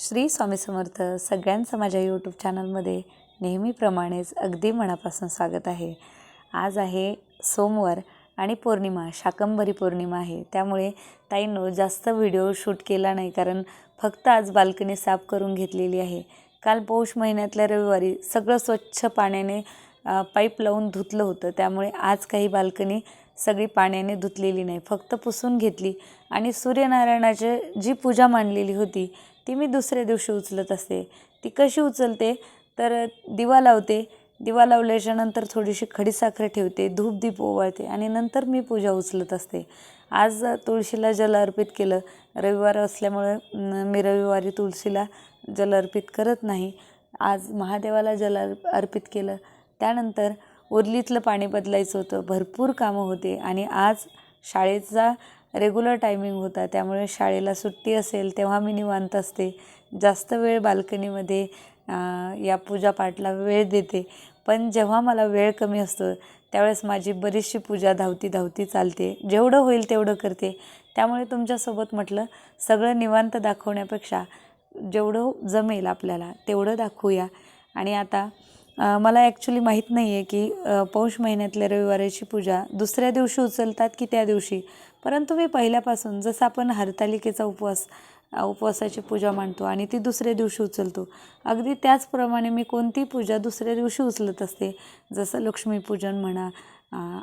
श्री स्वामी समर्थ सगळ्यांचं माझ्या यूट्यूब चॅनलमध्ये नेहमीप्रमाणेच अगदी मनापासून स्वागत आहे. आज आहे सोमवार आणि पौर्णिमा शाकंभरी पौर्णिमा आहे. त्यामुळे ताईंनो जास्त व्हिडिओ शूट केला नाही कारण फक्त आज बाल्कनी साफ करून घेतलेली आहे. काल पौष महिन्यातल्या रविवारी सगळं स्वच्छ पाण्याने पाईप लावून धुतलं होतं. त्यामुळे आज काही बाल्कनी सगळी पाण्याने धुतलेली नाही. फक्त पुसून घेतली आणि सूर्यनारायणाची जी पूजा मांडलेली होती ती मी दुसऱ्या दिवशी उचलत असते. ती कशी उचलते? तर दिवा लावते. दिवा लावल्याच्या नंतर थोडीशी खडीसाखर ठेवते. धूपदीप ओवाळते आणि नंतर मी पूजा उचलत असते. आज तुळशीला जल अर्पित केलं. रविवार असल्यामुळे मी रविवारी तुळशीला जल अर्पित करत नाही. आज महादेवाला जल अर्पित केलं. त्यानंतर उरलीतलं पाणी बदलायचं होतं. भरपूर कामं होते आणि आज शाळेचा रेग्युलर टायमिंग होता त्यामुळे शाळेला सुट्टी असेल तेव्हा मी निवांत असते. जास्त वेळ बाल्कनीमध्ये या पूजापाठला वेळ देते. पण जेव्हा मला वेळ कमी असतो त्यावेळेस माझी बरीचशी पूजा धावती धावती चालते. जेवढं होईल तेवढं करते. त्यामुळे तुमच्यासोबत म्हटलं सगळं निवांत दाखवण्यापेक्षा जेवढं जमेल आपल्याला तेवढं दाखवूया. आणि आता मला ॲक्च्युली माहीत नाही आहे की पौष महिन्यातल्या रविवाराची पूजा दुसऱ्या दिवशी उचलतात की त्या दिवशी? परंतु मी पहिल्यापासून जसं आपण हरतालिकेचा उपवास उपवासाची पूजा मांडतो आणि ती दुसऱ्या दिवशी उचलतो अगदी त्याचप्रमाणे मी कोणती पूजा दुसऱ्या दिवशी उचलत असते? जसं लक्ष्मीपूजन म्हणा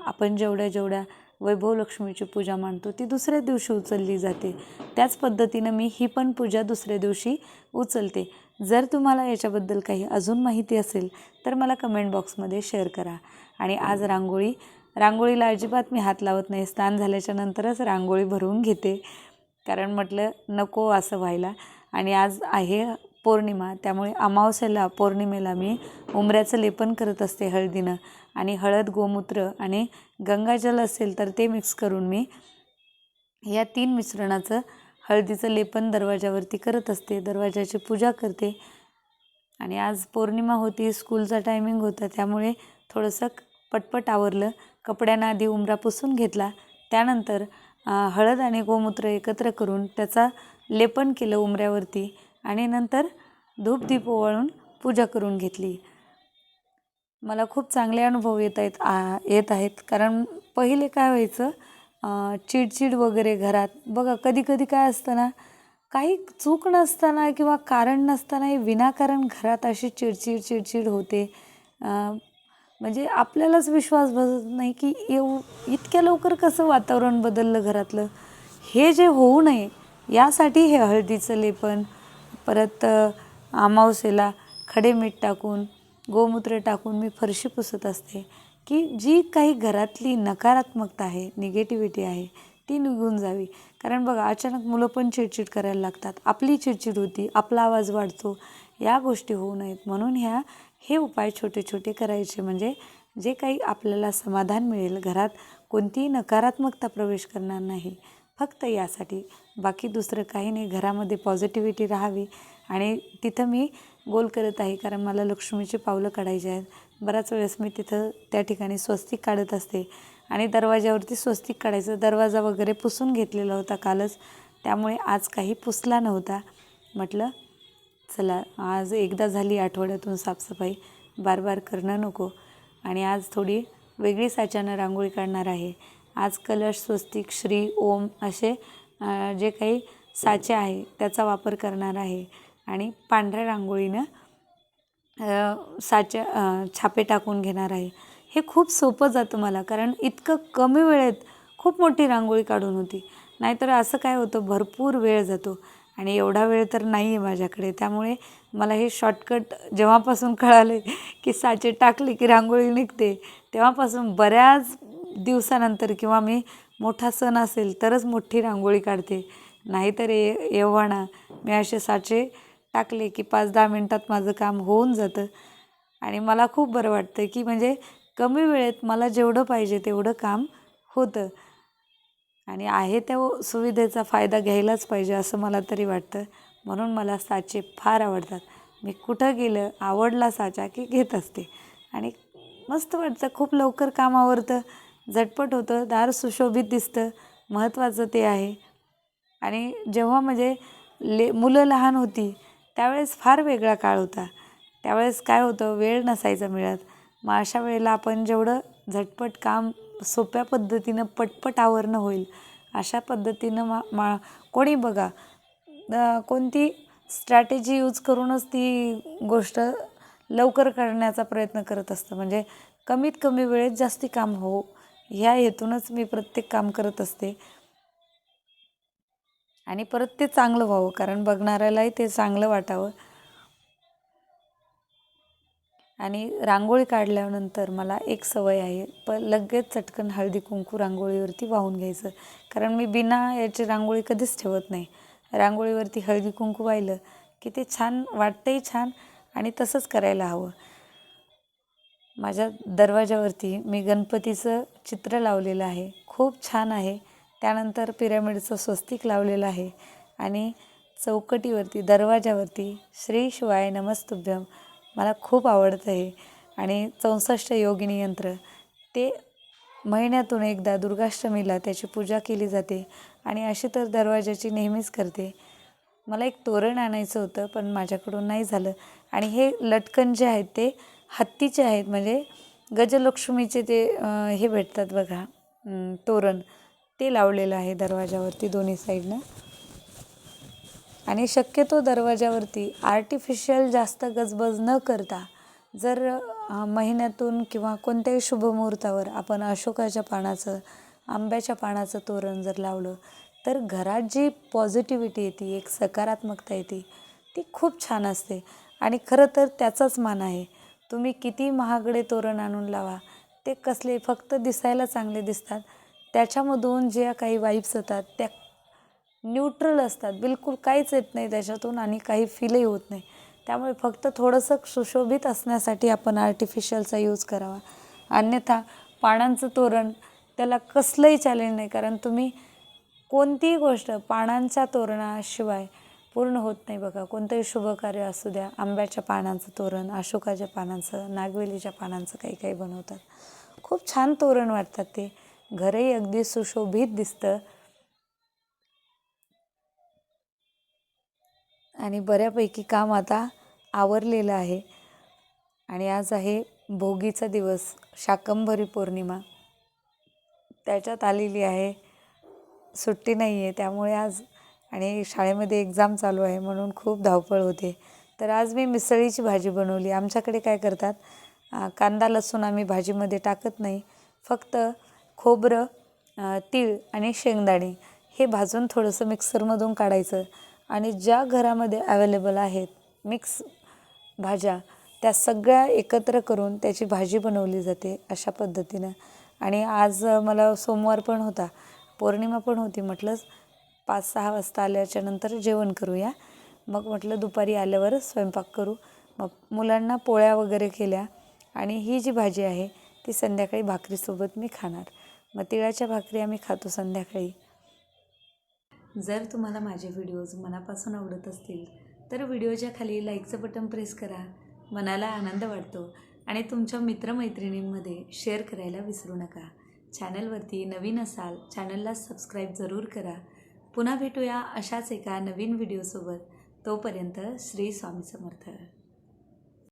आपण जेवढ्या जेवढ्या वैभव लक्ष्मीची पूजा मांडतो ती दुसऱ्या दिवशी उचलली जाते. त्याच पद्धतीनं मी ही पण पूजा दुसऱ्या दिवशी उचलते. जर तुम्हाला याच्याबद्दल काही अजून माहिती असेल तर मला कमेंट बॉक्समध्ये शेअर करा. आणि आज रांगोळी रांगोळीला अजिबात मी हात लावत नाही. स्नान झाल्याच्या नंतरच रांगोळी भरवून घेते. कारण म्हटलं नको असं व्हायला. आणि आज आहे पौर्णिमा त्यामुळे अमावस्याला पौर्णिमेला मी उंबऱ्याचं लेपन करत असते हळदीनं. आणि हळद गोमूत्र आणि गंगाजल असेल तर ते मिक्स करून मी या तीन मिश्रणाचं हळदीचं लेपन दरवाजावरती करत असते. दरवाजाची पूजा करते. आणि आज पौर्णिमा होती स्कूलचा टायमिंग होता त्यामुळे थोडंसं पटपट आवरलं. कपड्यांना आधी उमरा पुसून घेतला. त्यानंतर हळद आणि गोमूत्र एकत्र करून त्याचा लेपन केलं उमऱ्यावरती आणि नंतर धूपदीप ओवाळून पूजा करून घेतली. मला खूप चांगले अनुभव येत आहेत आ येत आहेत. कारण पहिले काय व्हायचं चिडचिड वगैरे घरात. बघा कधी कधी काय असतं ना काही चूक नसताना किंवा कारण नसताना विनाकारण घरात अशी चिडचिड चिडचिड होते. म्हणजे आपल्यालाच विश्वास बसत नाही की येऊ इतक्या लवकर कसं वातावरण बदललं घरातलं? हे जे होऊ नये यासाठी हे हळदीचं लेपन परत अमावस्येला खडे मीठ टाकून गोमूत्र टाकून मी फरशी पुसत असते की जी काही घरातली नकारात्मकता आहे निगेटिव्हिटी आहे ती निघून जावी. कारण बघा अचानक मुलं पण चिडचिड करायला लागतात. आपली चिडचिड होती आपला आवाज वाढतो. या गोष्टी होऊ नयेत. म्हणून ह्या हे उपाय छोटे छोटे करायचे. म्हणजे जे काही आपल्याला समाधान मिळेल घरात कोणतीही नकारात्मकता प्रवेश करणार नाही. फक्त यासाठी. बाकी दुसरं काही नाही. घरामध्ये पॉझिटिव्हिटी राहावी. आणि तिथं मी गोल करत आहे कारण मला लक्ष्मीची पावलं काढायची आहेत. बऱ्याच वेळेस मी तिथं त्या ठिकाणी स्वस्तिक काढत असते. आणि दरवाज्यावरती स्वस्तिक काढायचं दरवाजा वगैरे पुसून घेतलेला होता कालच. त्यामुळे आज काही पुसला नव्हता. म्हटलं चला आज एकदा झाली आठवड्यातून साफसफाई. बार बार करणं नको. आणि आज थोडी वेगळी साच्यानं रांगोळी काढणार आहे. आज कलश स्वस्तिक श्री ओम असे जे काही साचे आहे त्याचा वापर करणार आहे. आणि पांढऱ्या रांगोळीनं साच्या साचे छापे टाकून घेणार आहे. हे खूप सोपं जातं मला कारण इतकं कमी वेळेत खूप मोठी रांगोळी काढून होती. नाहीतर असं काय होतं भरपूर वेळ जातो. आणि एवढा वेळ तर नाही आहे माझ्याकडे. त्यामुळे मला हे शॉर्टकट जेव्हापासून कळाले की साचे टाकले की रांगोळी निघते तेव्हापासून बऱ्याच दिवसानंतर किंवा मी मोठा सण असेल तरच मोठी रांगोळी काढते. नाहीतर ए एव्हाना मी असे साचे टाकले की पाच दहा मिनटात माझं काम होऊन जातं. आणि मला खूप बरं वाटतं की म्हणजे कमी वेळेत मला जेवढं पाहिजे तेवढं काम होतं. आणि आहे त्या सुविधेचा फायदा घ्यायलाच पाहिजे असं मला तरी वाटतं. म्हणून मला साचे फार आवडतात. मी कुठं गेलं आवडला साचा की घेत असते. आणि मस्त वाटतं खूप लवकर काम आवरतं. झटपट होतं दार सुशोभित दिसतं. महत्त्वाचं ते आहे. आणि जेव्हा म्हणजे ले मुलं लहान होती त्यावेळेस फार वेगळा काळ होता. त्यावेळेस काय होतं वेळ नसायचा मिळत. मग अशा वेळेला आपण जेवढं झटपट काम सोप्या पद्धतीनं पटपट आवरणं होईल अशा पद्धतीनं मा मा कोणी बघा कोणती स्ट्रॅटेजी यूज करूनच ती गोष्ट लवकर करण्याचा प्रयत्न करत असतं. म्हणजे कमीत कमी वेळेत जास्ती काम हो ह्या हेतूनच मी प्रत्येक काम करत असते. आणि परत ते चांगलं व्हावं कारण बघणाऱ्यालाही ते चांगलं वाटावं. आणि रांगोळी काढल्यानंतर मला एक सवय आहे प लगेच चटकन हळदी कुंकू रांगोळीवरती वाहून घ्यायचं. कारण मी बिना याची रांगोळी कधीच ठेवत नाही. रांगोळीवरती हळदी कुंकू वाहिलं की ते छान वाटतंही छान आणि तसंच करायला हवं. माझ्या दरवाजावरती मी गणपतीचं चित्र लावलेलं आहे. खूप छान आहे. त्यानंतर पिरॅमिडचं स्वस्तिक लावलेलं आहे आणि चौकटीवरती दरवाजावरती श्री शिवाय नमस्तुभ्यम. मला खूप आवडतं आहे आणि चौसष्ट योगिनी यंत्र. ते महिन्यातून एकदा दुर्गाष्टमीला त्याची पूजा केली जाते आणि अशी तर दरवाजाची नेहमीच करते. मला एक तोरण आणायचं होतं पण माझ्याकडून नाही झालं. आणि हे लटकन जे आहेत ते हत्तीचे आहेत. म्हणजे गजलक्ष्मीचे ते हे भेटतात बघा तोरण. ते लावलेलं आहे दरवाजावरती दोन्ही साईडनं. आणि शक्यतो दरवाजावरती आर्टिफिशियल जास्त गजबज न करता जर महिन्यातून किंवा कोणत्याही शुभमुहूर्तावर आपण अशोकाच्या पानाचं आंब्याच्या पानाचं तोरण जर लावलं तर घरात जी पॉझिटिव्हिटी येते एक सकारात्मकता येते ती खूप छान असते. आणि खरं तर त्याचाच मान आहे. तुम्ही किती महागडे तोरण आणून लावा ते कसले फक्त दिसायला चांगले दिसतात त्याच्यामधून ज्या काही वाईब्स येतात त्या न्यूट्रल असतात. बिलकुल काहीच येत नाही त्याच्यातून आणि काही फीलही होत नाही. त्यामुळे फक्त थोडंसं सुशोभित असण्यासाठी आपण आर्टिफिशियलचा यूज करावा. अन्यथा पानांचं तोरण त्याला कसलंही चॅलेंज नाही. कारण तुम्ही कोणतीही गोष्ट पानांच्या तोरणाशिवाय पूर्ण होत नाही बघा. कोणतंही शुभकार्य असू द्या आंब्याच्या पानांचं तोरण अशोकाच्या पानांचं नागवेलीच्या पानांचं काही काही बनवतात. खूप छान तोरण वाटतात ते. घरही अगदी सुशोभित दिसतं. आणि बऱ्यापैकी काम आता आवरलेलं आहे. आणि आज आहे भोगीचा दिवस शाकंभरी पौर्णिमा. त्याच्यात आलेली आहे. सुट्टी नाही आहे त्यामुळे आज आणि शाळेमध्ये एक्झाम चालू आहे म्हणून खूप धावपळ होते. तर आज मी मिसळीची भाजी बनवली. आमच्याकडे काय करतात कांदा लसूण आम्ही भाजीमध्ये टाकत नाही. फक्त खोबरं तीळ आणि शेंगदाणे हे भाजून थोडंसं मिक्सरमधून काढायचं आणि ज्या घरामध्ये अवेलेबल आहेत मिक्स भाज्या त्या सगळ्या एकत्र करून त्याची भाजी बनवली जाते अशा पद्धतीनं. आणि आज मला सोमवार पण होता पौर्णिमा पण होती म्हटलंच पाच सहा वाजता आल्याच्यानंतर जेवण करूया. मग म्हटलं दुपारी आल्यावर स्वयंपाक करू. मग मुलांना पोळ्या वगैरे केल्या आणि ही जी भाजी आहे ती संध्याकाळी भाकरीसोबत मी खाणार. मग तिळाच्या भाकरी आम्ही खातो संध्याकाळी. जर तुम्हाला माझे व्हिडिओज मनापासून आवडत असतील तर व्हिडिओच्या खाली लाईकचं बटन प्रेस करा. मनाला आनंद वाटतो आणि तुमच्या मित्रमैत्रिणींमध्ये शेअर करायला विसरू नका. चॅनलवरती नवीन असाल चॅनलला सबस्क्राईब जरूर करा. पुन्हा भेटूया अशाच एका नवीन व्हिडिओसोबत. तोपर्यंत श्री स्वामी समर्थ.